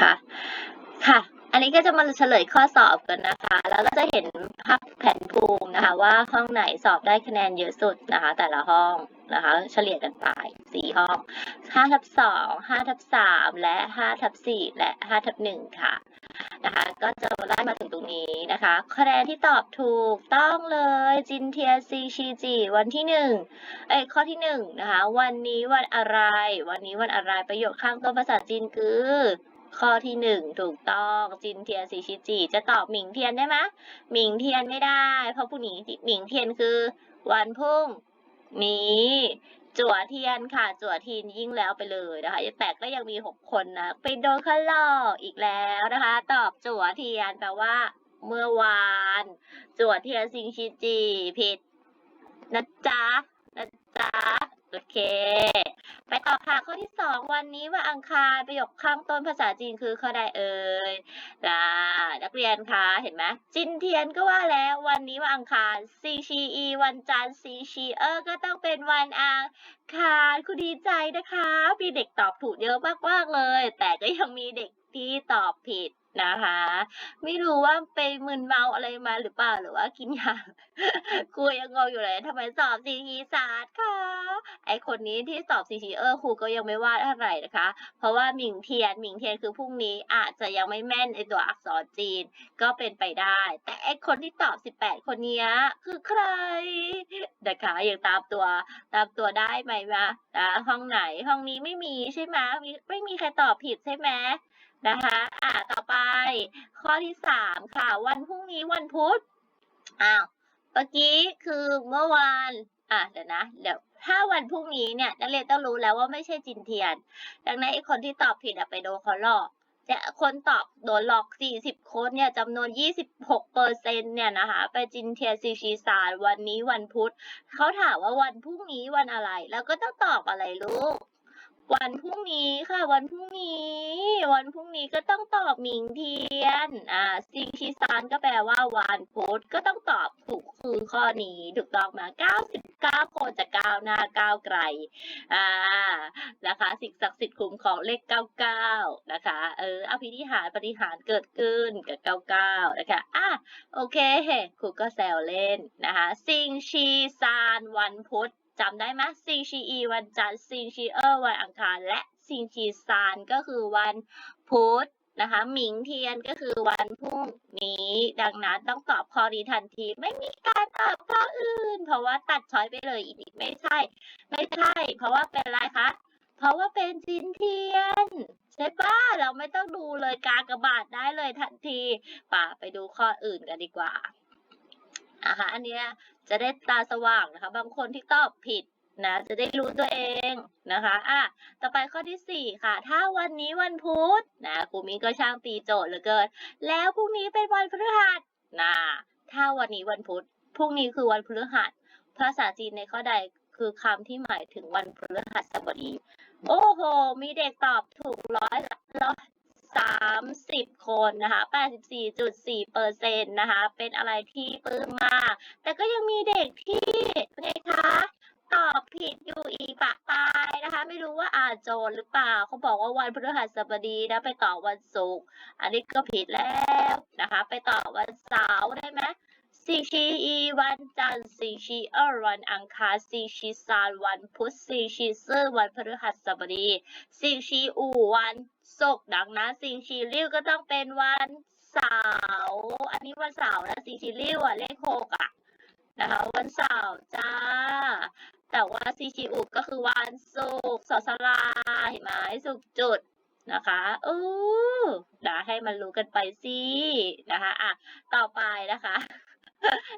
นะคะ ค่ะ อันนี้ก็จะมาเฉลยข้อสอบกันนะคะ แล้วก็จะเห็นภาพแผนภูมินะคะ ว่าห้องไหนสอบได้คะแนนเยอะสุดนะคะ แต่ละห้องนะคะ เฉลี่ยกันไปสี่ห้องห้าทับสองห้าทับสามและห้าทับสี่และห้าทับหนึ่งค่ะนะคะก็จะได้มาถึงตรงนี้นะคะคะแนนที่ตอบถูกต้องเลยจินเทียซีชีจีวันที่หนึ่งเอ้ข้อที่หนึ่งนะคะ วันนี้วันอะไร วันนี้วันอะไรประโยคข้างต้นภาษาจีนคือ ข้อที่หนึ่งถูกต้องจินเทียนซีชิจิ จะตอบหมิงเทียนได้ไหมหมิงเทียนไม่ได้ เพราะผู้หญิงหมิงเทียนคือ วันพุ่งนี้จั่วเทียนค่ะ จั่วทีนยิ่งแล้วไปเลยนะคะแต่ก็ยังมีหกคนนะไปโดนเขาหลอกอีกแล้วนะคะ ตอบจั่วเทียนแปลว่า เมื่อวาน จั่วเทียนซิงชิจิผิดนะจ๊ะนะจ๊ะโอเค ค่ะข้อที่สองวันนี้วันอังคารประโยคข้างต้นภาษาจีนคือข้อใดเอ่ยล่ะนักเรียนคะเห็นไหมจินเทียนก็ว่าแล้ววันนี้วันอังคารซีชีอีวันจันทร์ซีชีเออก็ต้องเป็นวันอังคารคุณดีใจนะคะมีเด็กตอบถูกเยอะมากๆเลย แต่ก็ยังมีเด็กที่ตอบผิด นะคะ ไม่รู้ว่าไปมึนเมาอะไรมาหรือเปล่าหรือว่ากินยาครูยังงงอยู่เลยทำไมสอบซีทีศาสตร์คะไอคนนี้ที่สอบซีทีเออครูก็ยังไม่ว่าอะไรนะคะ เพราะว่าหมิงเทียนหมิงเทียนคือพรุ่งนี้อาจจะยังไม่แม่นในตัวอักษรจีนก็เป็นไปได้ แต่ไอคนที่ตอบ 18 คนนี้คือใครนะคะยังตามตัวตามตัวได้ไหมวะห้องไหนห้องนี้ไม่มีใช่ไหมไม่มีใครตอบผิดใช่ไหม นะคะอ่าต่อไปข้อที่สามค่ะ วันพรุ่งนี้วันพุธอ้าวเมื่อกี้คือเมื่อวานอะเดี๋ยวนะเดี๋ยวถ้าวันพรุ่งนี้เนี่ยนักเรียนต้องรู้แล้วว่าไม่ใช่จินเทียน ดังนั้นไอ้คนที่ตอบผิดอะไปโดนเขาหลอกแต่คนตอบโดนหลอก 40 คนเนี่ยจำนวน 26เปอร์เซ็นเนี่ยนะคะไปจินเทียนซีชีซานวันนี้วันพุธเขาถามว่าวันพรุ่งนี้วันอะไร แล้วก็ต้องตอบอะไรลูก วันพรุ่งนี้ค่ะ วันพรุ่งนี้ วันพรุ่งนี้ก็ต้องตอบหมิงเทียน อ่าซิงชิซานก็แปลว่าวันพุธก็ต้องตอบถูกคือข้อนี้ถูกต้องมา 99 คนจะก้าวหน้าก้าวไกล อ่านะคะ สิ่งศักดิ์สิทธิ์คุ้มของเลข 99 นะคะ เอออภินิหารปฏิหารเกิดขึ้นกับ 99 นะคะอะโอเคครูก็แซวเล่นนะคะ ซิงชีซานวันพุธ จำได้ไหมซิงชีอีวันจันทร์ซิงชีเออร์วันอังคาร และซิงชีซานก็คือวันพุธนะคะหมิงเทียนก็คือวันพรุ่งนี้ ดังนั้นต้องตอบข้อนี้ทันที ไม่มีการตอบข้ออื่น เพราะว่าตัดช้อยไปเลยอีกไม่ใช่ ไม่ใช่ เพราะว่าเป็นอะไรคะ เพราะว่าเป็นจินเทียนใช่ปะเราไม่ต้องดูเลยกากระบาทได้เลยทันที ป่าไปดูข้ออื่นกันดีกว่า นะคะอันเนี้ยจะได้ตาสว่างนะคะ บางคนที่ตอบผิดนะจะได้รู้ตัวเองนะคะอะต่อไปข้อที่สี่ค่ะ ถ้าวันนี้วันพุธนะครูมีก็ช่างตีโจทย์เหลือเกิน แล้วพรุ่งนี้เป็นวันพฤหัสนะถ้าวันนี้วันพุธพรุ่งนี้คือวันพฤหัส ภาษาจีนในข้อใดคือคำที่หมายถึงวันพฤหัสบดี โอ้โห มีเด็กตอบถูกร้อยร้อย สามสิบคนนะคะแปดสิบสี่จุดสี่เปอร์เซ็นต์นะคะ เป็นอะไรที่ปลื้มมาก แต่ก็ยังมีเด็กที่ไงคะตอบผิดอยู่อีกปะปายนะคะ ไม่รู้ว่าอานโจทย์หรือเปล่าเขาบอกว่าวันพฤหัสบดีนะไปต่อวันศุกร์อันนี้ก็ผิดแล้วนะคะ ไปต่อวันเสาร์ได้ไหมซีชีอีวันจันทร์ซีชีเออวันอังคารซีชีซานวันพุธซีชีเซอร์วันพฤหัสบดีซีชีอูวัน ศุกร์ดังนั้นซีชีริ้วก็ต้องเป็นวันเสาร์อันนี้วันเสาร์นะซีชีริ้วอะเลขหกอะนะคะวันเสาร์จ้า แต่ว่าซีชีอูก็คือวันศุกร์สอสลาเห็นไหมศุกร์จุดนะคะอู้นะให้มันรู้กันไปสินะคะอะต่อไปนะคะ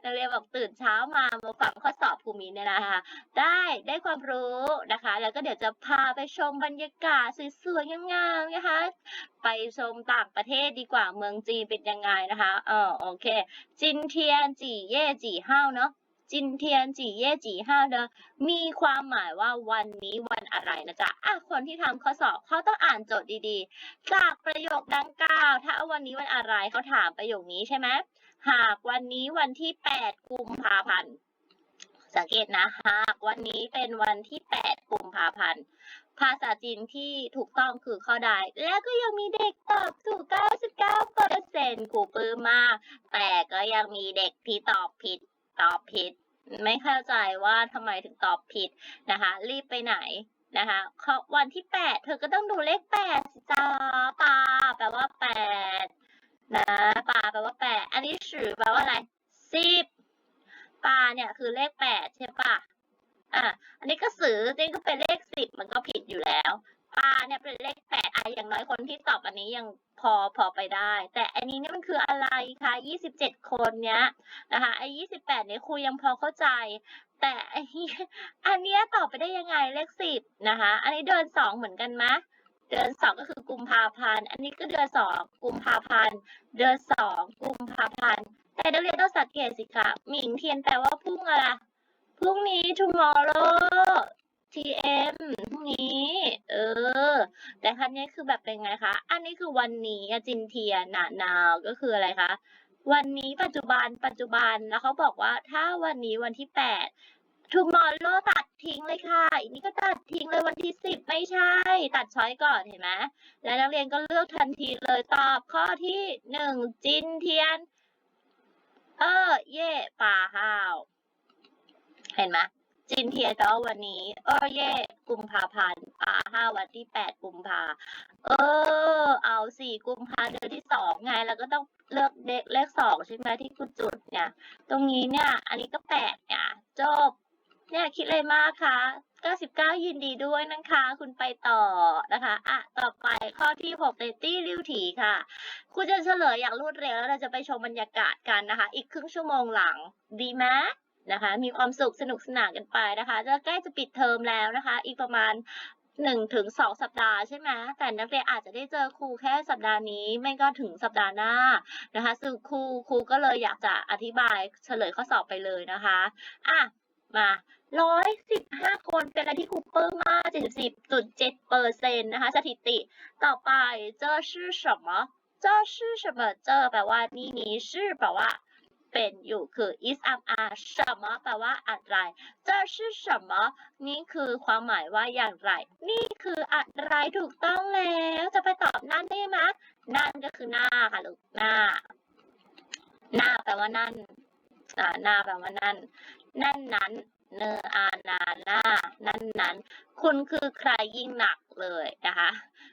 นักเรียนบอกตื่นเช้ามามาฟังข้อสอบภูมิเนี่ยนะคะ ได้ได้ความรู้นะคะ แล้วก็เดี๋ยวจะพาไปชมบรรยากาศสวยๆงามๆนะคะ ไปชมต่างประเทศดีกว่าเมืองจีนเป็นยังไงนะคะเออโอเค จินเทียนจีเย่จีห้าเนาะ จินเทียนจีเย่จีห้าเนาะมีความหมายว่าวันนี้วันอะไรนะจ๊ะอะคนที่ทำข้อสอบเขาต้องอ่านโจทย์ดีๆ จากประโยคดังกล่าว ถ้าวันนี้วันอะไรเขาถามประโยคนี้ใช่ไหมหากวันนี้วันที่ 8 กุมภาพันธ์สังเกตนะหากวันนี้เป็นวันที่ 8 กุมภาพันธ์ ภาษาจีนที่ถูกต้องคือข้อใด แล้วก็ยังมีเด็กตอบถูก 99เปอร์เซ็นต์ครูปื้มมาก แต่ก็ยังมีเด็กที่ตอบผิด ตอบผิด ไม่เข้าใจว่าทำไมถึงตอบผิดนะคะ รีบไปไหนนะคะข้อวันที่แปดเธอก็ต้องดูเลขแปดสิจ้าปาแปลว่าแปดนะปาแปลว่าแปดอันนี้สือแปลว่าอะไรสิบปาเนี่ยคือเลขแปดใช่ปะอะอันนี้ก็สือจริงก็เป็นเลขสิบมันก็ผิดอยู่แล้ว ปาเนี่ยเป็นเลขแปดอะอย่างน้อยคนที่ตอบอันนี้ยังพอพอไปได้ แต่อันนี้เนี่ยมันคืออะไรคะยี่สิบเจ็ดคนเนี้ยนะคะไอ้ยี่สิบแปดเนี่ยครูยังพอเข้าใจ แต่ไอ้อันเนี้ยตอบไปได้ยังไงเลขสิบนะคะ อันนี้เดือนสองเหมือนกันไหมเดือนสองก็คือกุมภาพันธ์ อันนี้ก็เดือนสองกุมภาพันธ์ เดือนสองกุมภาพันธ์ แต่นักเรียนต้องสังเกตสิคะหมิงเทียนแปลว่าพรุ่งอะไรพรุ่งนี้ tomorrow tm พรุ่งนี้ เออ แต่ครั้นี้คือแบบเป็นไงคะ อันนี้คือวันนี้จินเทียนนะนาวก็คืออะไรคะ วันนี้ปัจจุบันปัจจุบันแล้วเขาบอกว่าถ้าวันนี้วันที่แปด tomorrow ตัดทิ้งเลยค่ะอันนี้ก็ตัดทิ้งเลยวันที่สิบไม่ใช่ ตัดช้อยก่อนเห็นไหมแล้วนักเรียนก็เลือกทันทีเลยตอบข้อที่หนึ่งจินเทียน เออ เย่ป่าห้าว เห็นไหม จินเทียนแปลว่าวันนี้เออเย่กุมภาพันธ์ปาห้าวันที่แปดกุมภาเออ เอาสี่กุมภาเดือนที่สองไงแล้วก็ต้องเลือกเลขเลขสองใช่ไหมที่กูจุดเนี่ย ตรงนี้เนี่ย อันนี้ก็แปดเนี่ยจบ เนี่ยคิดอะไรมากคะ99ยินดีด้วยนะคะ คุณไปต่อนะคะ อะ ต่อไปข้อที่6เตตี้ริ้วถีค่ะ คุณจะเฉลยอย่างรวดเร็วแล้วเราจะไปชมบรรยากาศกันนะคะ อีกครึ่งชั่วโมงหลัง ดีไหม นะคะ มีความสุขสนุกสนานกันไปนะคะ จะใกล้จะปิดเทอมแล้วนะคะ อีกประมาณหนึ่งถึงสองสัปดาห์ใช่ไหมแต่นักเรียนอาจจะได้เจอครูแค่สัปดาห์นี้ ไม่ก็ถึงสัปดาห์หน้านะคะ ซึ่งครูครูก็เลยอยากจะอธิบายเฉลยข้อสอบไปเลยนะคะ อ่ะ มาร้อยสิบห้าคนเป็นอะไรที่ครูปลื้มมากเจ็ดสิบจุดเจ็ดเปอร์เซ็นต์นะคะ สถิติ ต่อไปเจอชื่อ什么เจอชื่อ什么เจอแปลว่านี่นี้ชื่อแปลว่า เป็นอยู่คือ is am are 什么แปลว่าอะไร这是什么นี่คือความหมายว่าอย่างไร นี่คืออะไรถูกต้องแล้ว จะไปตอบนั่นได้ไหมนั่นก็คือหน้าค่ะลูกหน้า หน้าแปลว่านั่นอ่าหน้าแปลว่านั่น นั่นนั้น เนออานาหน้านั่นนั้น คุณคือใครยิ่งหนักเลยนะคะ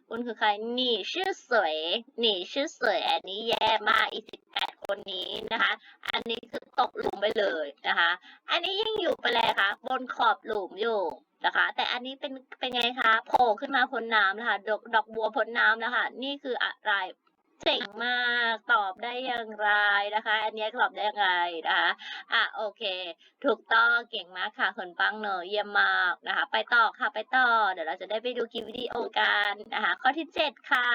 คุณคือใครหนีชื่อสวยหนีชื่อสวยอันนี้แย่มากอีสิบแปดคนนี้นะคะ อันนี้คือตกหลุมไปเลยนะคะ อันนี้ยังอยู่ไปเลยค่ะ บนขอบหลุมอยู่นะคะ แต่อันนี้เป็นเป็นไงคะโผล่ขึ้นมาพ้นน้ำนะคะดอกดอกบัวพ้นน้ำนะคะ นี่คืออะไร เจ๋งมากตอบได้อย่างไรนะคะ อันนี้ตอบได้ยังไงนะคะอะโอเค ถูกต้องเก่งมากค่ะคนปังเนอเยี่ยมมากนะคะ ไปต่อค่ะไปต่อ เดี๋ยวเราจะได้ไปดูคลิปวิดีโอกันนะคะ ข้อที่เจ็ดค่ะ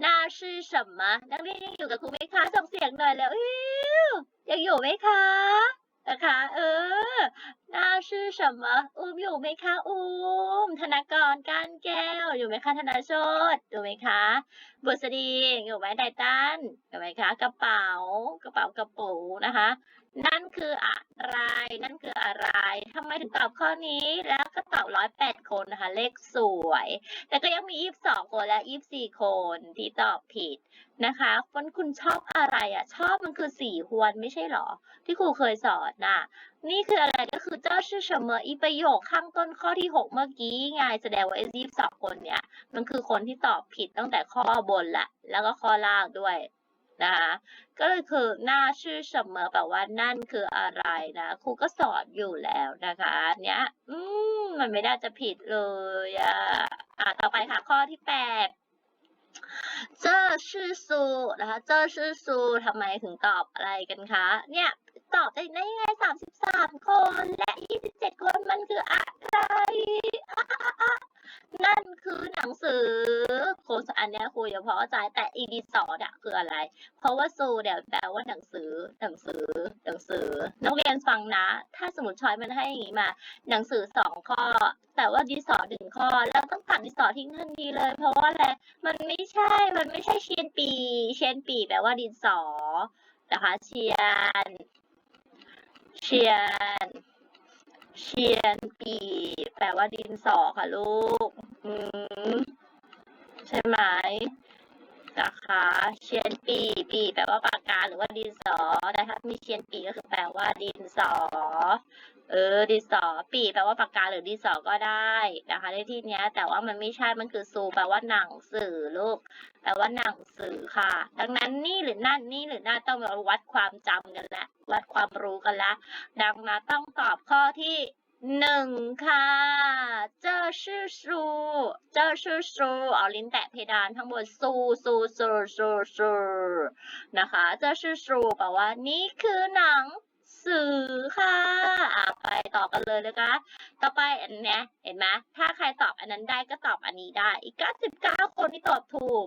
หน้าชื่อ什么นักเรียนยังอยู่กับครูไหมคะส่งเสียงหน่อยแล้วอิ้วยังอยู่ไหมคะนะคะเออ หน้าชื่อ什么อุ้มอยู่ไหมคะอุ้มธนากรการแก้ว อยู่ไหมคะธนาโชตอยู่ไหมคะบุษดีอยู่ไหมไดตันอยู่ไหมคะ กระเป๋ากระเป๋ากระปูนะคะนั่นคืออะไร นั่นคืออะไรทำไมถึงตอบข้อนี้ แล้วก็ตอบร้อยแปดคนนะคะ เลขสวย แต่ก็ยังมียี่สิบสองคนและยี่สิบสี่คนที่ตอบผิดนะคะคนคุณชอบอะไรอะ ชอบมันคือสี่ฮวนไม่ใช่หรอ ที่ครูเคยสอนน่ะ นี่คืออะไรก็คือเจ้าชื่อเฉมออีประโยคข้างต้นข้อที่หกเมื่อกี้ไงแสดงว่าไอ้ยี่สิบสองคนเนี่ยมันคือคนที่ตอบผิดตั้งแต่ข้อบนแหละแล้วก็ข้อล่างด้วย นะคะก็เลยคือหน้าชื่อเสมอแปลว่านั่นคืออะไรนะครูก็สอนอยู่แล้วนะคะเนี้ยอืมมันไม่ได้จะผิดเลยอะอะต่อไปค่ะข้อที่แปดเจอชื่อซูนะคะเจอชื่อซูทำไมถึงตอบอะไรกันคะ เนี่ยตอบได้ได้ยังไงสามสิบสามคนและยี่สิบเจ็ดคนมันคืออะไรอ นั่นคือหนังสือโคอันเนี้ยครูยังพอเข้าใจแต่อีดีสอเนี่ยคืออะไร เพราะว่าซูเนี่ยแปลว่าหนังสือหนังสือหนังสือ นักเรียนฟังนะ ถ้าสมมติชอยมันให้อย่างนี้มา หนังสือสองข้อ แต่ว่าดีสอหนึ่งข้อ แล้วต้องตัดดีสอทิ้งทันทีเลย เพราะว่าอะไรมันไม่ใช่มันไม่ใช่เชียนปี เชียนปีแปลว่าดินสอนะคะเชียน เชียน เชียนปีแปลว่าดินสอค่ะลูก อืมใช่ไหมนะคะเชียนปีปีแปลว่าปากกาหรือว่าดินสอนะคะมีเชียนปีก็คือแปลว่าดินสอ เออดินสอปีแปลว่าปากกาหรือดินสอก็ได้นะคะในที่เนี้ยแต่ว่ามันไม่ใช่มันคือซูแปลว่าหนังสือลูกแปลว่าหนังสือค่ะ ดังนั้นนี่หรือนั่นนี่หรือนั่นต้องมาวัดความจำกันละวัดความรู้กันละดังนั้นต้องตอบข้อที่หนึ่งค่ะเจ้าชื่อซูเจ้าชื่อซูเอาลิ้นแตะเพดานข้างบนซูซูซูซูซูนะคะเจ้าชื่อซูแปลว่านี่คือหนัง สือค่ะอะไปต่อกันเลยนะคะ ต่อไปอันเนี้ยเห็นไหมถ้าใครตอบอันนั้นได้ก็ตอบอันนี้ได้ อีก 99 คนที่ตอบถูก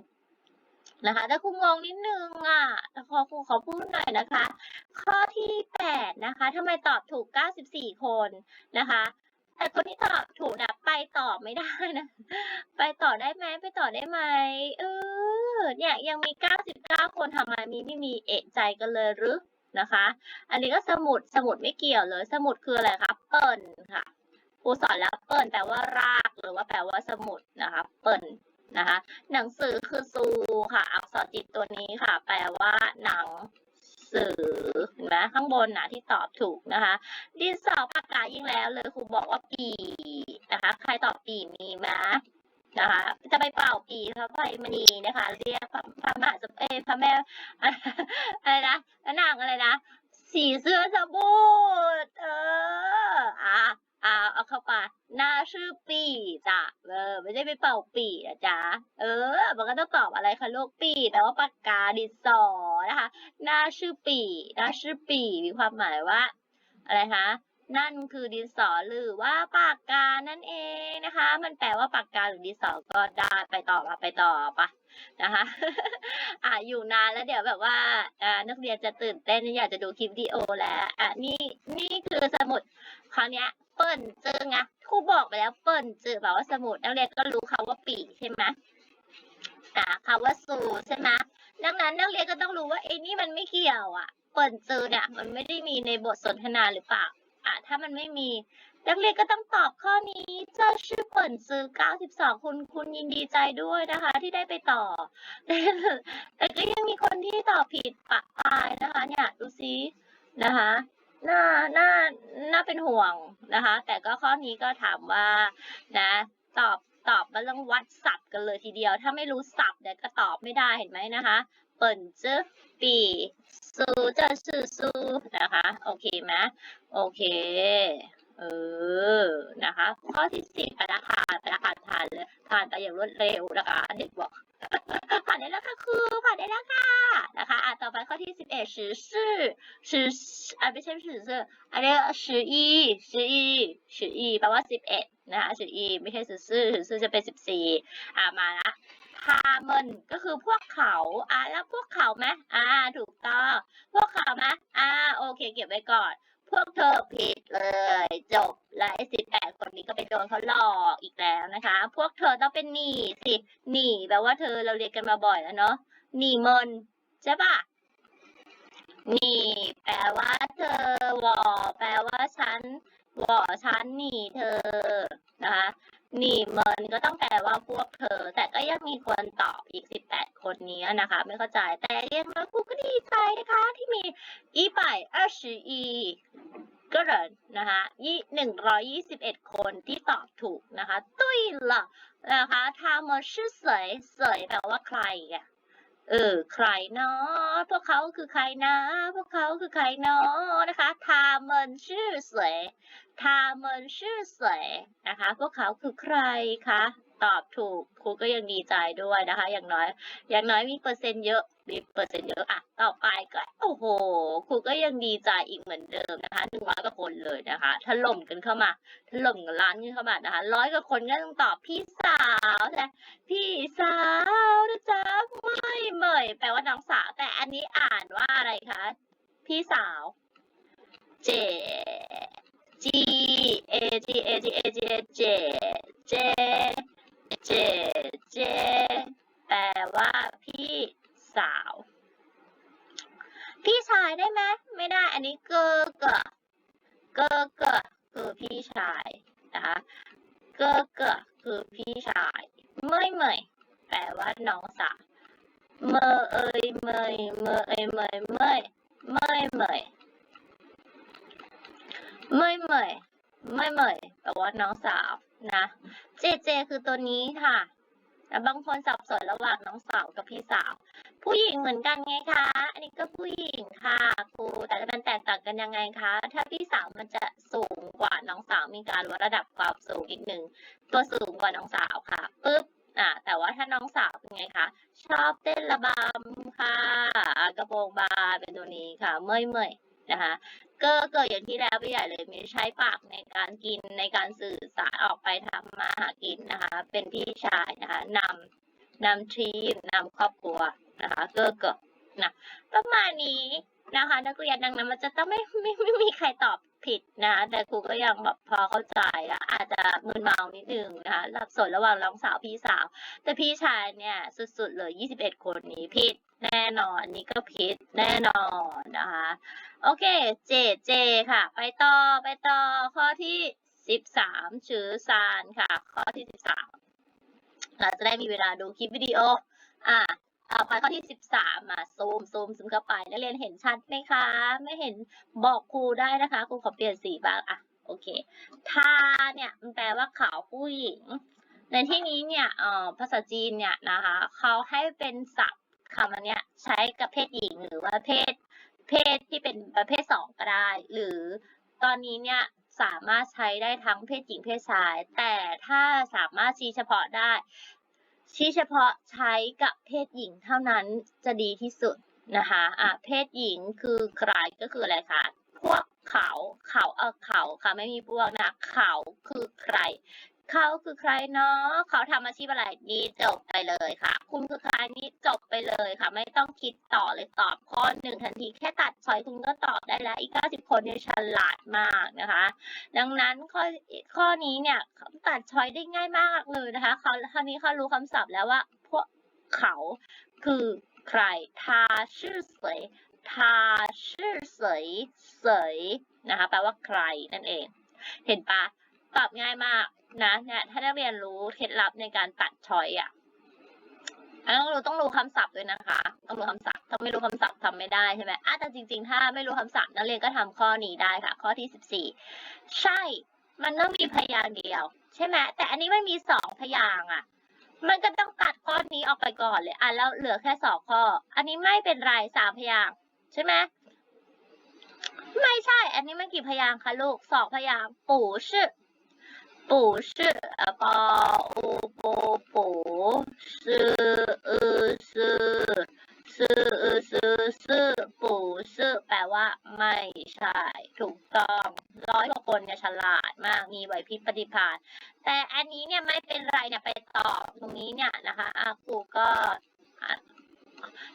นะคะถ้าครูงงนิดนึงอะขอครูขอพูดหน่อยนะคะ ข้อที่แปดนะคะทำไมตอบถูก 94 คนนะคะแต่คนที่ตอบถูกนะไปต่อไม่ได้นะ ไปต่อได้ไหมไปต่อได้ไหมเออเนี่ยยังมี 99 คนทำไมมีไม่มีเอะใจกันเลยหรือ นะคะ อันนี้ก็สมุดสมุดไม่เกี่ยวเลย สมุดคืออะไรคะเปิ่นค่ะครูสอนแล้วเปิ่นแปลว่ารากหรือว่าแปลว่าสมุดนะคะเปิ่นนะคะหนังสือคือซูค่ะ อักษรจิตตัวนี้ค่ะ แปลว่าหนังสือเห็นไหมข้างบนนะที่ตอบถูกนะคะ ดินสอปากกายิ่งแล้วเลยครูบอกว่าปีนะคะ ใครตอบปีมีไหม นะคะจะไปเป่าปีพระไพมณีนะคะ เรียกพระพระมหาสมเอพระแม่อะไรนะนางอะไรนะสีเสื้อสมุทรเอออะอ่าเอาเข้าไปหน้าชื่อปีจ้ะเออ ไม่ใช่ไปเป่าปีนะจ๊ะเออ มันก็ต้องตอบอะไรคะลูกปีแปลว่าปากกาดินสอนะคะ หน้าชื่อปีหน้าชื่อปีมีความหมายว่า อะไรคะ นั่นคือดินสอหรือว่าปากกานั่นเองนะคะ มันแปลว่าปากกาหรือดินสอก็ได้ไปต่อมาไปต่อปะนะคะอ่าอยู่นานแล้วเดี๋ยวแบบว่าอ่านักเรียนจะตื่นเต้นอยากจะดูคลิปวิดีโอแล้วอะนี่นี่คือสมุดคราวนี้ยเปิ้นเจอไงครูบอกไปแล้วเปิ้นเจอแบบว่าสมุดนักเรียนก็รู้คาว่าปีใช่ไหมอ่าคำว่าสูใช่ไหมดังนั้นนักเรียนก็ต้องรู้ว่าไอ้นี่มันไม่เกี่ยวอะ เปิ้นเจอเนี่ยมันไม่ได้มีในบทสนทนาหรือเปล่า อ่าถ้ามันไม่มี นักเรียนก็ต้องตอบข้อนี้ เจ้าชื่อเปิ่นซื้อ92 คุณคุณยินดีใจด้วยนะคะ ที่ได้ไปต่อแต่ก็ยังมีคนที่ตอบผิดปะปายนะคะ เนี่ยดูซินะคะน่าน่าน่าเป็นห่วงนะคะ แต่ก็ข้อนี้ก็ถามว่านะ ตอบตอบมาต้องวัดศัพท์กันเลยทีเดียว ถ้าไม่รู้ศัพท์เนี่ยก็ตอบไม่ได้เห็นไหมนะคะ เปิ่นเจ้อปีซูเจ้าชื่อซูนะคะ โอเคไหมโอเค เออ นะคะ ข้อที่สิบอะนะคะไปละค่ะผ่านเลยผ่านไปอย่างรวดเร็วนะคะ เด็กบอก ผ่านได้แล้วค่ะครูผ่านได้แล้วค่ะ นะคะอ่ะต่อไปข้อที่สิบเอ็ด十四十อ่ะไม่ใช่十四อันนี้十一十一十一แปลว่าสิบเอ็ดนะคะ十一ไม่ใช่十四十四จะเป็นสิบสี่อ่ะมาละ พาเมนก็คือพวกเขาอะแล้วพวกเขาไหมอ่าถูกต้อง พวกเขาไหมอ่าโอเค เก็บไว้ก่อน พวกเธอผิดเลย จบและไอ้สิบแปดคนนี้ก็ไปโดนเขาหลอกอีกแล้วนะคะ พวกเธอต้องเป็นหนีสิหนีแปลว่าเธอเราเรียนกันมาบ่อยแล้วเนาะหนีเมินใช่ปะหนีแปลว่าเธอวอแปลว่าฉันวอฉันหนีเธอนะคะ นี่เมินก็ต้องแปลว่าพวกเธอ แต่ก็ยังมีคนตอบอีก 18 คนนี้นะคะ ไม่เข้าใจ แต่เรียนมากูก็ดีใจนะคะ ที่มีอีไปเอชอีก็เรนนะคะยี่หนึ่งร้อยี่สิบเอ็ดคนที่ตอบถูกนะคะ ตุ้ยละนะคะทาเมอชื่อเสยเสยแปลว่าใครอะ เออ ใครเนาะพวกเขาคือใครนะ พวกเขาคือใครเนาะนะคะ他们是谁他们是谁นะคะ พวกเขาคือใครคะ ตอบถูกครูก็ยังดีใจด้วยนะคะ อย่างน้อย อย่างน้อยมีเปอร์เซ็นต์เยอะมีเปอร์เซ็นต์เยอะอะต่อไปก็โอ้โหครูก็ยังดีใจอีกเหมือนเดิมนะคะหนึ่งร้อยกว่าคนเลยนะคะถล่มกันเข้ามาถล่มกันล้านกันเข้ามานะคะร้อยกว่าคนก็ต้องตอบพี่สาวใช่พี่สาวนะจ๊ะไม่เหมยแปลว่าน้องสาว แต่อันนี้อ่านว่าอะไรคะพี่สาวเจ G A G A G A G A เจเจ เจ เจ แปลว่าพี่สาว พี่ชายได้ไหมไม่ได้ อันนี้เกอเกอเกอเกอคือพี่ชายนะคะเกอเกอคือพี่ชาย เมยเมยแปลว่าน้องสาว เมอเอยเมยเมอเอยเมยเมยเมยเมยเมยเมยเมยเมยแปลว่าน้องสาว นะเจเจคือตัวนี้ค่ะแต่บางคนสับสนระหว่างน้องสาวกับพี่สาว ผู้หญิงเหมือนกันไงคะ อันนี้ก็ผู้หญิงค่ะครู แต่มันแตกต่างกันยังไงคะ ถ้าพี่สาวมันจะสูงกว่าน้องสาวมีการวัดระดับความสูงอีกหนึ่งตัวสูงกว่าน้องสาวค่ะปึ๊บอ่าแต่ว่าถ้าน้องสาวเป็นไงคะชอบเต้นระบำค่ะ กระโปรงบานเป็นตัวนี้ค่ะ เมื่อยเมื่อยนะคะ ก็เกิดอย่างที่แล้วไปใหญ่เลยมีใช้ปากในการกินในการสื่อสารออกไปทำมาหากินนะคะ เป็นพี่ชายนะคะนำนำทีมนำครอบครัวนะคะก็เกิดนะประมาณนี้นะคะนักเรียนดังนั้นมันจะต้องไม่ไม่ไม่มีใครตอบผิดนะแต่ครูก็ยังแบบพอเข้าใจแล้วอาจจะมึนเมานิดนึงนะคะสับสนระหว่างน้องสาวพี่สาว แต่พี่ชายเนี่ยสุดๆเลย 21 คนนี้ผิด แน่นอนนี่ก็ผิดแน่นอนนะคะโอเคเจเจค่ะ ไปต่อไปต่อข้อที่สิบสามชื่อซานค่ะ ข้อที่สิบสามเราจะได้มีเวลาดูคลิปวิดีโออะต่อไปข้อที่สิบสามมาซูมซูมซูมเข้าไปนักเรียนเห็นชัดไหมคะ ไม่เห็นบอกครูได้นะคะครูขอเปลี่ยนสีบ้างอะโอเคทาเนี่ยมันแปลว่าขาวผู้หญิง ในที่นี้เนี่ยเอ่อภาษาจีนเนี่ยนะคะเขาให้เป็นศัพท์ คำอันเนี้ยใช้กับเพศหญิงหรือว่าเพศเพศที่เป็นประเภทสองก็ได้ หรือตอนนี้เนี่ยสามารถใช้ได้ทั้งเพศหญิงเพศชาย แต่ถ้าสามารถชี้เฉพาะได้ ชี้เฉพาะใช้กับเพศหญิงเท่านั้นจะดีที่สุดนะคะอะเพศหญิงคือใครก็คืออะไรคะพวกเขาเขาเออเขาค่ะไม่มีพวกนะเขาคือใคร เขาคือใครเนาะเขาทำอาชีพอะไรนี่จบไปเลยค่ะ คุณคือใครนี่จบไปเลยค่ะ ไม่ต้องคิดต่อเลยตอบข้อหนึ่งทันทีแค่ตัดชอยคุณก็ตอบได้แล้วอีก 90 คนเนี่ยฉลาดมากนะคะ ดังนั้นข้อข้อนี้เนี่ยตัดชอยได้ง่ายมากเลยนะคะเขาคราวนี้เขารู้คำศัพท์แล้วว่า พวกเขาคือใครทาชื่อเสยทาชื่อเสยเสยนะคะแปลว่าใครนั่นเอง เห็นปะ ตอบง่ายมากนะเนี่ยถ้านักเรียนรู้เคล็ดลับในการตัดชอยอะต้องรู้ต้องรู้คำศัพท์ด้วยนะคะ ต้องรู้คำศัพท์ถ้าไม่รู้คำศัพท์ทำไม่ได้ใช่ไหมอะแต่จริง ๆ ถ้าไม่รู้คำศัพท์นักเรียนก็ทำข้อนี้ได้ค่ะ ข้อที่สิบสี่ใช่ มันต้องมีพยางค์เดียว ใช่ไหมแต่อันนี้มันมีสองพยางค์อะ มันก็ต้องตัดข้อนี้ออกไปก่อนเลยอะแล้วเหลือแค่สองข้อ อันนี้ไม่เป็นไรสามพยางค์ใช่ไหมไม่ใช่ อันนี้มันกี่พยางค์คะลูกสองพยางค์ปู่ชื่อ 不是呃ปออูปูปูชื่ออือชื่อชื่ออือชื่อชื่อปูชื่อแปลว่า ไม่ใช่ ถูกต้องร้อยกว่าคนเนี่ยฉลาดมากมีไหวพริบปฏิภาณแต่อันนี้เนี่ยไม่เป็นไรเนี่ยไปตอบตรงนี้เนี่ยนะคะอาครูก็อ่ะ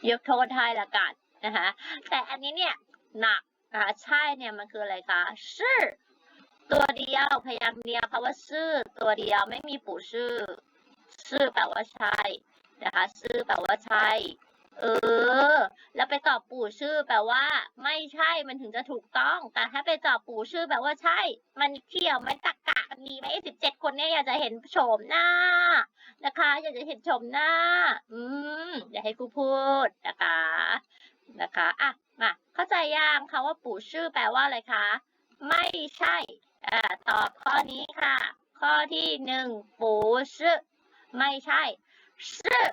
ยกโทษให้ละกันนะคะ แต่อันนี้เนี่ยหนักนะคะใช่เนี่ยมันคืออะไรคะชื่อ ตัวเดียวพยางค์เดียวคำว่าชื่อตัวเดียวไม่มีปู่ชื่อชื่อแปลว่าใช่นะคะชื่อแปลว่าใช่เออ แล้วไปตอบปู่ชื่อแปลว่า ไม่ใช่มันถึงจะถูกต้อง แต่ถ้าไปตอบปู่ชื่อแปลว่าใช่ มันเที่ยวมันตะกกะมีไหมสิบเจ็ดคนเนี่ยอยากจะเห็นโฉมหน้านะคะ อยากจะเห็นโฉมหน้า อืมอยากให้ครูพูดนะคะนะคะอะมาเข้าใจยังคะว่าปู่ชื่อแปลว่าอะไรคะ ไม่ใช่ อ่าตอบข้อนี้ค่ะ ข้อที่หนึ่งปูชื่อไม่ใช่ชื่อ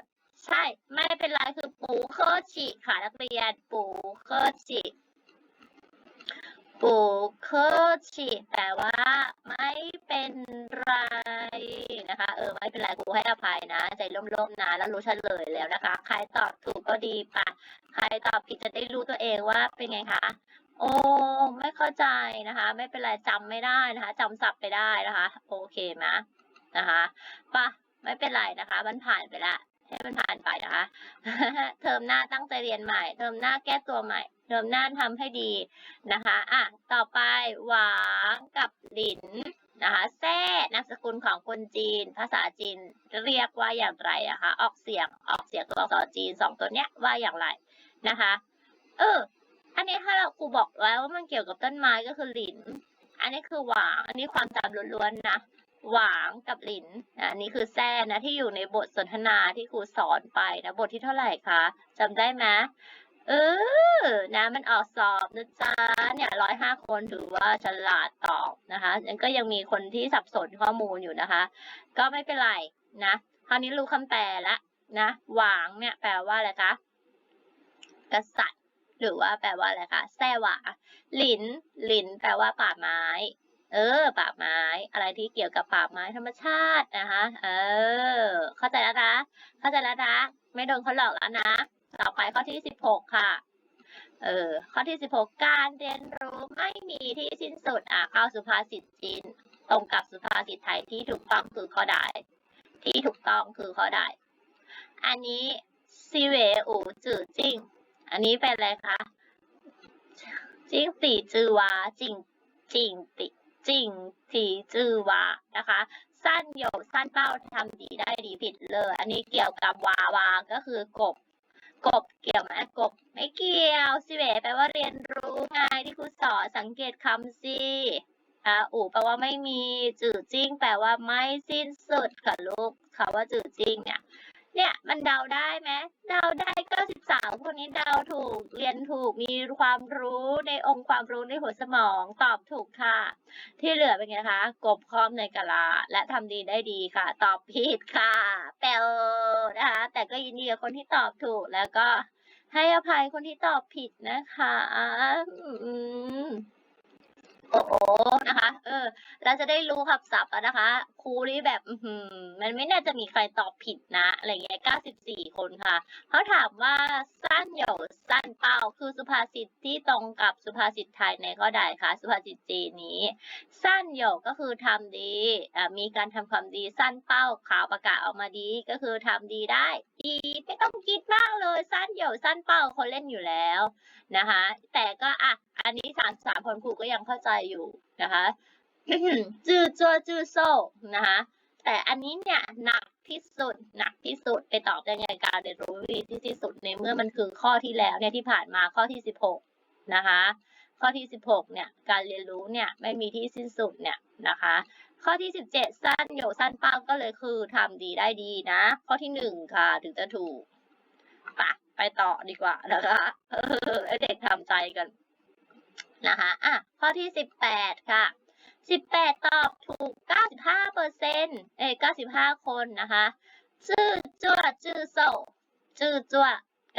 ใช่ ไม่เป็นไรคือปูเคอจิค่ะนักเรียนปูเคอจิปูเคอจิแปลว่าไม่เป็นไรนะคะเออไม่เป็นไรครูให้อภัยนะ ใจร่มๆนะแล้วรู้เฉลยแล้วนะคะ ใครตอบถูกก็ดีปะใครตอบผิดจะได้รู้ตัวเองว่าเป็นไงคะ โอ้ ไม่เข้าใจนะคะ ไม่เป็นไรจำไม่ได้นะคะจำศัพท์ไปได้นะคะ โอเคไหมนะคะปะไม่เป็นไรนะคะ มันผ่านไปละให้มันผ่านไปนะคะ เทอมหน้าตั้งใจเรียนใหม่ เทอมหน้าแก้ตัวใหม่ เทอมหน้าทำให้ดีนะคะ อะ ต่อไปหวางกับหลินนะคะ แซ่นามสกุลของคนจีน ภาษาจีนเรียกว่าอย่างไรอะคะ ออกเสียง ออกเสียงตัวอักษรจีนสองตัวเนี้ยว่าอย่างไรนะคะ เออ อันนี้ถ้าเราครูบอกไว้ว่ามันเกี่ยวกับต้นไม้ก็คือหลิน อันนี้คือหวาง อันนี้ความจำล้วนๆนะ หวางกับหลินอันนี้คือแซ่นะที่อยู่ในบทสนทนาที่ครูสอนไปนะบทที่เท่าไหร่คะจำได้ไหมเออ นะ มันออกสอบนะจ๊ะ เนี่ยร้อยห้าคนถือว่าฉลาดตอบนะคะยังก็ยังมีคนที่สับสนข้อมูลอยู่นะคะ ก็ไม่เป็นไรนะ คราวนี้รู้คำแปลล้วนะ หวางเนี่ยแปลว่าอะไรคะ กษัตริย์ หรือว่าแปลว่าอะไรคะแซ่หวาหลินหลินแปลว่าป่าไม้ เออ ป่าไม้ อะไรที่เกี่ยวกับป่าไม้ธรรมชาตินะคะ เออ เข้าใจแล้วนะ เข้าใจแล้วนะ ไม่โดนเขาหลอกแล้วนะ ต่อไปข้อที่สิบหกค่ะ เออ ข้อที่สิบหกการเรียนรู้ไม่มีที่สิ้นสุดอะเข้าสุภาษิตจีนตรงกับสุภาษิตไทยที่ถูกต้องคือข้อใดที่ถูกต้องคือข้อใดอันนี้ซีเวอูจื่อจิ้ง อันนี้เป็นอะไรคะจิ้งตีจือวาจิงจิงติจิงตีจือวานะคะ สั้นโยสั้นเป้าทำดีได้ดีผิดเลย อันนี้เกี่ยวกับวาวาก็คือกบกบเกี่ยวไหมกบไม่เกี่ยวสิเวแปลว่าเรียนรู้ไงที่ครูสอนสังเกตคำสิอ่าอูแปลว่าไม่มีจื่อจิ้งแปลว่าไม่สิ้นสุดค่ะลูกคำว่าจื่อจิ้งเนี่ย เนี่ย มันเดาได้ไหมเดาได้ก็สิบสามคนนี้เดาถูกเรียนถูกมีความรู้ในองค์ความรู้ในหัวสมองตอบถูกค่ะ ที่เหลือเป็นไงคะ กบคอมในกะลาและทำดีได้ดีค่ะ ตอบผิดค่ะแปลนะคะแต่ก็ยินดีกับคนที่ตอบถูกแล้วก็ให้อภัยคนที่ตอบผิดนะคะ อืม โอ้โหนะคะ เออ เราจะได้รู้คำศัพท์แล้วนะคะครูนี่แบบมันไม่น่าจะมีใครตอบผิดนะอะไรเงี้ย94 คนค่ะเขาถามว่าสั้นโยสั้นเป้าคือสุภาษิตที่ตรงกับสุภาษิตไทยในข้อใดคะสุภาษิตจีนนี้ สั้นโยก็คือทำดีอ่ามีการทำความดีสั้นเป้าข่าวประกาศออกมาดีก็คือทำดีได้ีไม่ต้องคิดมากเลยสั้นโยวสั้นเป้าคนเล่นอยู่แล้วนะคะ แต่ก็อะอันนี้สามสามคนครูก็ยังเข้าใจอยู่นะคะจือจัวจือโซนะคะแต่อันนี้เนี่ยหนักที่สุดหนักที่สุดไปตอบได้ไงการเรียนรู้วิธีที่ที่สุดในเมื่อมันคือข้อที่แล้วเนี่ยที่ผ่านมาข้อที่สิบหกนะคะข้อที่สิบหกเนี่ย การเรียนรู้เนี่ยไม่มีที่สิ้นสุดเนี่ยนะคะ ข้อที่สิบเจ็ดสั้นโยสั้นเป้าก็เลยคือทำดีได้ดีนะ ข้อที่หนึ่งค่ะ ถึงจะถูกไปไปต่อดีกว่านะคะเออให้เด็กทำใจกันนะคะอะข้อที่สิบแปดค่ะสิบแปดตอบถูกเก้าสิบห้าเปอร์เซ็นต์เอ้เก้าสิบห้าคนนะคะ จื้อจั่วจื้อโซจื้อจั่ว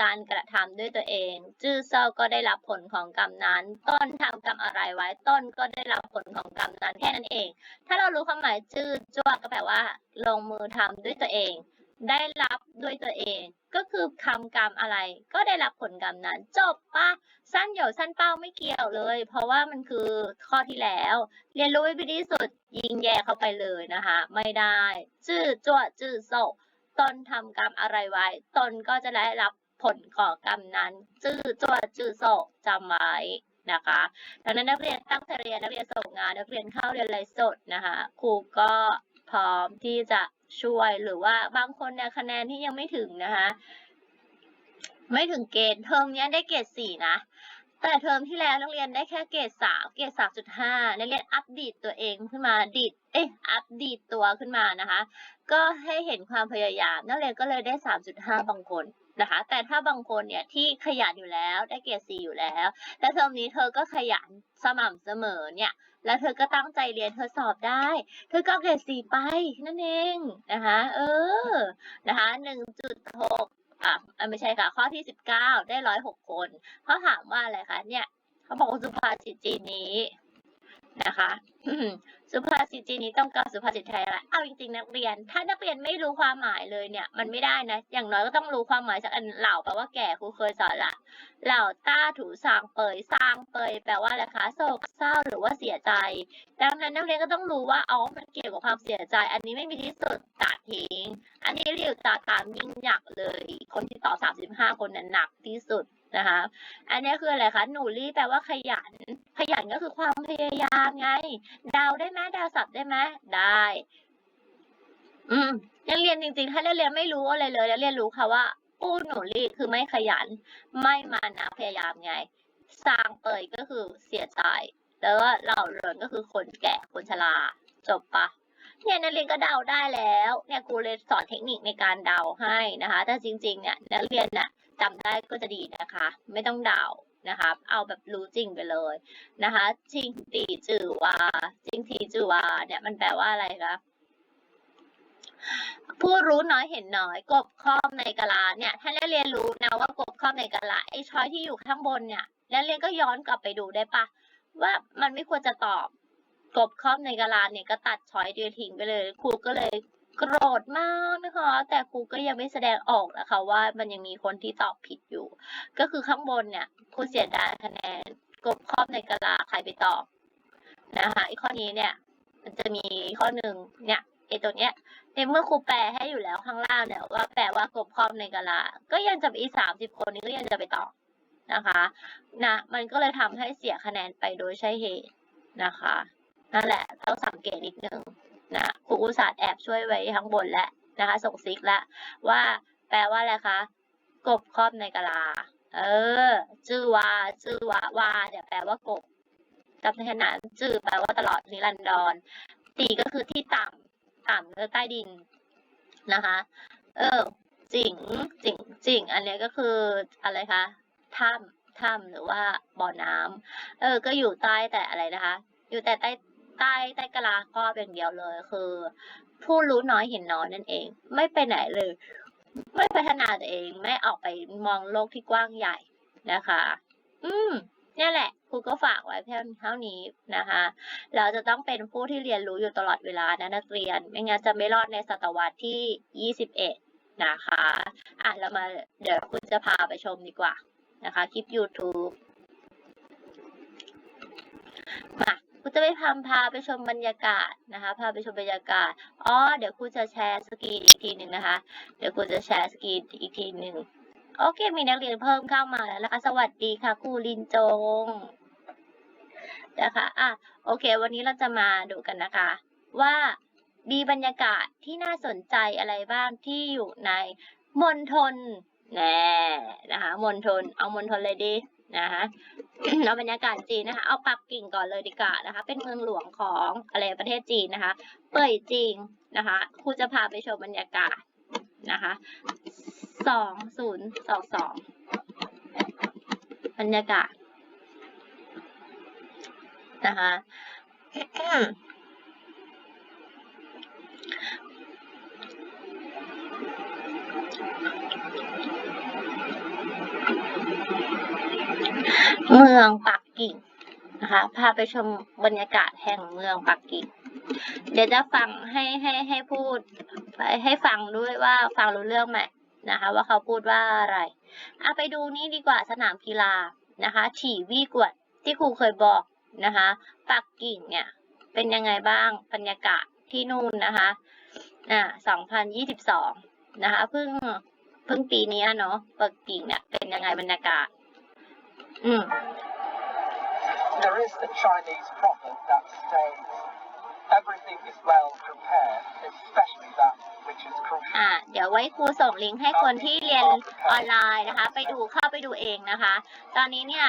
การกระทำด้วยตัวเอง จื้อโซก็ได้รับผลของกรรมนั้น ต้นทำกรรมอะไรไว้ ต้นก็ได้รับผลของกรรมนั้นแค่นั้นเอง ถ้าเรารู้ความหมายจื้อจั่วก็แปลว่า ลงมือทำด้วยตัวเอง ได้รับด้วยตัวเอง ก็คือทำกรรมอะไร ก็ได้รับผลกรรมนั้น จบปะสั้นเหยวสั้นเป้าไม่เกี่ยวเลย เพราะว่ามันคือข้อที่แล้ว เรียนรู้วิธีสุดยิงแย่เข้าไปเลยนะคะ ไม่ได้ จื้อจั่วจื้อโซตนทำกรรมอะไรไว้ ตนก็จะได้รับ ผลของกรรมนั้น จื้อจั่วจื้อโซจำไว้นะคะดังนั้นนักเรียนตั้งใจเรียนนักเรียนส่งงาน นักเรียนเข้าเรียนไลฟ์สดนะคะครูก็พร้อมที่จะช่วยหรือว่าบางคนเนี่ยคะแนนที่ยังไม่ถึงนะคะไม่ถึงเกณฑ์เทอมนี้ได้เกรดสี่นะแต่เทอมที่แล้วนักเรียนได้แค่เกรดสามเกรดสามจุดห้านักเรียนอัปดีดตัวเองขึ้นมาดีดเอ๊ะอัปดีดตัวขึ้นมานะคะ ก็ให้เห็นความพยายามนักเรียนก็เลยได้สามจุดห้าบางคน นะคะ แต่ถ้าบางคนเนี่ยที่ขยันอยู่แล้วได้เกรดสี่อยู่แล้ว และเทอมนี้เธอก็ขยันสม่ำเสมอเนี่ย แล้วเธอก็ตั้งใจเรียนเธอสอบได้ เธอก็เกรดสี่ไปนั่นเองนะคะ เออ นะคะหนึ่งจุดหกอะไม่ใช่ค่ะ ข้อที่สิบเก้าได้ร้อยหกคนเขาถามว่าอะไรคะเนี่ยเขาบอกว่าสุภาษิตจีนนี้นะคะ สุภาษิตจีนนี้ต้องกับสุภาษิตไทยอะไรเอาจริงๆนักเรียน ถ้านักเรียนไม่รู้ความหมายเลยเนี่ย มันไม่ได้นะ อย่างน้อยก็ต้องรู้ความหมายจากอันเหล่าแปลว่าแก่ครูเคยสอนละ เหล่าต้าถูสางเปยสร้างเปยแปลว่าอะไรคะโศกเศร้าหรือว่าเสียใจ ดังนั้นนักเรียนก็ต้องรู้ว่าอ๋อมันเกี่ยวกับความเสียใจ อันนี้ไม่มีที่สุดตัดทิ้งอันนี้เรียกจากตามยิ่งหนักเลย คนที่ตอบสามสิบห้าคนนั้นหนักที่สุด นะคะ อันนี้คืออะไรคะหนูรีแปลว่าขยัน ขยันก็คือความพยายามไงเดาวได้ไหมเดาวสับได้ไหมได้ อืมนักเรียนจริงๆ ถ้านักเรียนไม่รู้อะไรเลยนักเรียนรู้ค่ะว่าอู้หนูรีคือไม่ขยัน ไม่มานะพยายามไง สร้างเปยก็คือเสียใจแล้วก็เหล่าเรือนก็คือคนแก่คนชราจบปะเนี่ยนักเรียนก็เดาได้แล้ว เนี่ยครูเลยสอนเทคนิคในการเดาให้นะคะ แต่จริงๆ เนี่ยนักเรียนน่ะ จำได้ก็จะดีนะคะ ไม่ต้องเดานะคะเอาแบบรู้จริงไปเลยนะคะจริงตีจือวาจริงทีจือวาเนี่ยมันแปลว่าอะไรคะผู้รู้น้อยเห็นน้อย กบครอบในกะลาเนี่ยถ้านักเรียนรู้นะว่ากบครอบในกะลาไอ้ช้อยที่อยู่ข้างบนเนี่ยนักเรียนก็ย้อนกลับไปดูได้ปะว่ามันไม่ควรจะตอบกบครอบในกะลาเนี่ยก็ตัดช้อยเดียวทิ้งไปเลย ครูก็เลย โกรธมากนะคะ แต่ครูก็ยังไม่แสดงออกนะคะ ว่ามันยังมีคนที่ตอบผิดอยู่ ก็คือข้างบนเนี่ยครูเสียดายคะแนนกบครอบในกะลาใครไปตอบนะคะไอ้ข้อนี้เนี่ย มันจะมีข้อหนึ่งเนี่ยไอ้ตัวเนี้ยในเมื่อครูแปลให้อยู่แล้วข้างล่างเนี่ยว่าแปลว่ากบครอบในกะลา ก็ยังจะอีสามสิบคนนี้ก็ยังจะไปต่อนะคะนะมันก็เลยทำให้เสียคะแนนไปโดยใช่เหตุนะคะนั่นแหละต้องสังเกตนิดนึง อุตส่าห์แอบช่วยไว้ข้างบนแล้วนะคะ ส่งซิกแล้วว่าแปลว่าอะไรคะ กบครอบในกะลา เออจื้อวาจื้อวาวาเนี่ยแปลว่ากบจำได้แนั้นจื้อแปลว่าตลอดนิรันดรตีก็คือที่ต่ำต่ำหรือใต้ดินนะคะ เออจิงจิงจิงอันนี้ก็คืออะไรคะถ้ำถ้ำหรือว่าบ่อน้ำเออ ก็อยู่ใต้แต่อะไรนะคะ อยู่แต่ใต้ ใต้ใต้กะลาครอบอย่างเดียวเลย คือ ผู้รู้น้อยเห็นน้อยนั่นเอง ไม่ไปไหนเลย ไม่พัฒนาตัวเองไม่ออกไปมองโลกที่กว้างใหญ่นะคะ อืมนี่แหละครูก็ฝากไว้เพียงเท่านี้นะคะ เราจะต้องเป็นผู้ที่เรียนรู้อยู่ตลอดเวลานะนักเรียน ไม่งั้นจะไม่รอดในศตวรรษที่ 21 นะคะ อะเรามาเดี๋ยวคุณจะพาไปชมดีกว่านะคะ คลิป YouTube มาคุณ จะไปพาพาไปชมบรรยากาศนะคะ พาไปชมบรรยากาศ อ๋อ เดี๋ยวคุณจะแชร์สกรีนอีกทีหนึ่งนะคะ เดี๋ยวคุณจะแชร์สกรีนอีกทีหนึ่งโอเค มีนักเรียนเพิ่มเข้ามาแล้วนะคะ สวัสดีค่ะครูลินจงนะคะ อะ โอเค วันนี้เราจะมาดูกันนะคะ ว่ามีบรรยากาศที่น่าสนใจอะไรบ้างที่อยู่ในมณฑลแน่นะคะ มณฑล เอามณฑลเลยดี นะคะเอาบรรยากาศจีนนะคะ เอาปักกิ่งก่อนเลยดีกว่านะคะ เป็นเมืองหลวงของอะไรประเทศจีนนะคะ เป่ยจีนนะคะครูจะพาไปชมบรรยากาศนะคะสองศูนย์สองสองบรรยากาศนะคะ เมืองปักกิ่งนะคะ พาไปชมบรรยากาศแห่งเมืองปักกิ่ง เดี๋ยวจะฟังให้ให้ให้พูดให้ฟังด้วยว่าฟังรู้เรื่องไหมนะคะ ว่าเขาพูดว่าอะไรเอาไปดูนี่ดีกว่าสนามกีฬานะคะ ฉีวี่กวดที่ครูเคยบอกนะคะ ปักกิ่งเนี่ยเป็นยังไงบ้างบรรยากาศที่นู่นนะคะอ่า2022 นะคะเพิ่งเพิ่งปีนี้เนาะปักกิ่งเนี่ยเป็นยังไงบรรยากาศ อืม There is the Chinese proverb that states, everything is well prepared, especially that which is crucial. อ่า เดี๋ยวไว้ครูส่งลิงก์ให้คนที่เรียนออนไลน์นะคะ ไปดูเข้าไปดูเองนะคะ ตอนนี้เนี่ย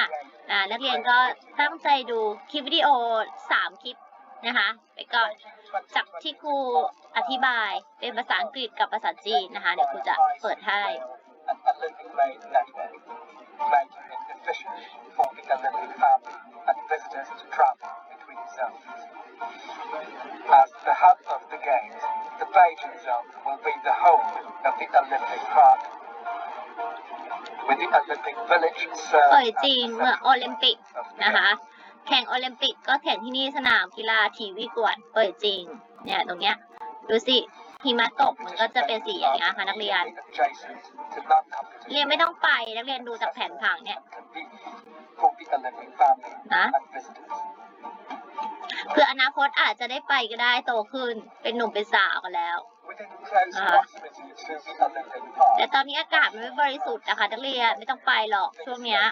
อ่านักเรียนก็ตั้งใจดูคลิปวิดีโอสามคลิปนะคะไปก่อนจากที่ครูอธิบายเป็นภาษาอังกฤษกับภาษาจีนนะคะ เดี๋ยวครูจะเปิดให้ An Olympic made network, making it efficient for the Olympic family and visitors to travel between zones. As the hub of the Games, the Beijing zone will be the home of the Olympic Park. With the Olympic Village เป่ย served จีน as เมืองโอลิมปิกนะคะ แข่งโอลิมปิกก็แข่งที่นี่สนามกีฬาทีวีกวดเป่ยจีนเนี่ยตรงเนี้ยดูสิหิมะตกมันก็จะเป็นสีอย่างเงี้ยค่ะนักเรียน Adjacent to non-competition เรียนไม่ต้องไปนักเรียนดูจากแผนผังเนี่ย convenience for the Olympic family นะ and visitors. เพื่ออนาคตอาจจะได้ไปก็ได้โตขึ้น เป็นหนุ่มเป็นสาวกันแล้ว Within close Uh-huh. proximity to the Olympic Park, แต่ตอนนี้อากาศมันไม่บริสุทธิ์นะคะนักเรียนไม่ต้องไปหรอกช่วงเนี้ย